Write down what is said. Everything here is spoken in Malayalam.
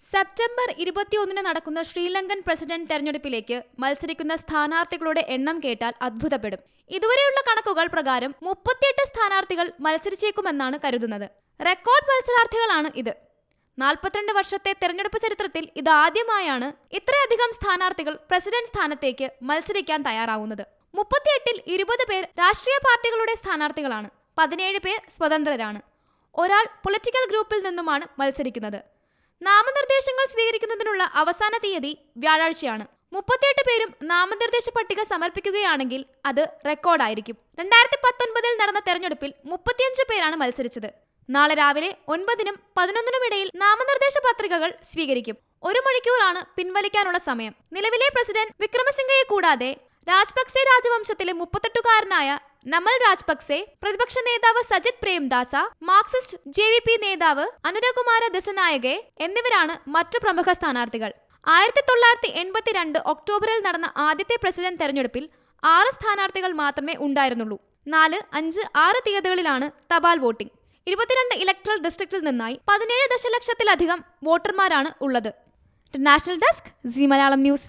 സെപ്റ്റംബർ ഇരുപത്തിയൊന്നിന് നടക്കുന്ന ശ്രീലങ്കൻ പ്രസിഡന്റ് തെരഞ്ഞെടുപ്പിലേക്ക് മത്സരിക്കുന്ന സ്ഥാനാർത്ഥികളുടെ എണ്ണം കേട്ടാൽ അത്ഭുതപ്പെടും. ഇതുവരെയുള്ള കണക്കുകൾ പ്രകാരം മുപ്പത്തിയെട്ട് സ്ഥാനാർത്ഥികൾ മത്സരിച്ചേക്കുമെന്നാണ് കരുതുന്നത്. റെക്കോർഡ് മത്സരാർത്ഥികളാണ് ഇത്. നാൽപ്പത്തിരണ്ട് വർഷത്തെ തെരഞ്ഞെടുപ്പ് ചരിത്രത്തിൽ ഇതാദ്യമായാണ് ഇത്രയധികം സ്ഥാനാർത്ഥികൾ പ്രസിഡന്റ് സ്ഥാനത്തേക്ക് മത്സരിക്കാൻ തയ്യാറാവുന്നത്. മുപ്പത്തിയെട്ടിൽ ഇരുപത് പേർ രാഷ്ട്രീയ പാർട്ടികളുടെ സ്ഥാനാർത്ഥികളാണ്. പതിനേഴ് പേർ സ്വതന്ത്രരാണ്. ഒരാൾ പൊളിറ്റിക്കൽ ഗ്രൂപ്പിൽ നിന്നുമാണ് മത്സരിക്കുന്നത്. നാമനിർദ്ദേശങ്ങൾ സ്വീകരിക്കുന്നതിനുള്ള അവസാന തീയതി വ്യാഴാഴ്ചയാണ്. മുപ്പത്തിയെട്ട് പേരും നാമനിർദ്ദേശ പട്ടിക സമർപ്പിക്കുകയാണെങ്കിൽ അത് റെക്കോർഡായിരിക്കും. രണ്ടായിരത്തി പത്തൊൻപതിൽ നടന്ന തെരഞ്ഞെടുപ്പിൽ മുപ്പത്തിയഞ്ച് പേരാണ് മത്സരിച്ചത്. നാളെ രാവിലെ ഒൻപതിനും പതിനൊന്നിനും ഇടയിൽ നാമനിർദ്ദേശ പത്രികകൾ സ്വീകരിക്കും. ഒരു മണിക്കൂറാണ് പിൻവലിക്കാനുള്ള സമയം. നിലവിലെ പ്രസിഡന്റ് വിക്രമസിംഗയെ കൂടാതെ രാജപക്സെ രാജവംശത്തിലെ മുപ്പത്തെട്ടുകാരനായ നമൽ രാജ്പക്സെ പ്രതിപക്ഷ നേതാവ് Sajith Premadasa Marxist J V P നേതാവ് അനുരകുമാര ദസനായകെ എന്നിവരാണ് മറ്റു പ്രമുഖ സ്ഥാനാർത്ഥികൾ. ആയിരത്തി തൊള്ളായിരത്തി എൺപത്തിരണ്ട് ഒക്ടോബറിൽ നടന്ന ആദ്യത്തെ പ്രസിഡന്റ് തെരഞ്ഞെടുപ്പിൽ ആറ് സ്ഥാനാർത്ഥികൾ മാത്രമേ ഉണ്ടായിരുന്നുള്ളൂ. നാല് അഞ്ച് ആറ് തീയതികളിലാണ് തപാൽ വോട്ടിംഗ്. ഇരുപത്തിരണ്ട് ഇലക്ട്രൽ ഡിസ്ട്രിക്റ്റിൽ നിന്നായി പതിനേഴ് ദശലക്ഷത്തിലധികം വോട്ടർമാരാണ് ഉള്ളത്. National desk C Malayalam news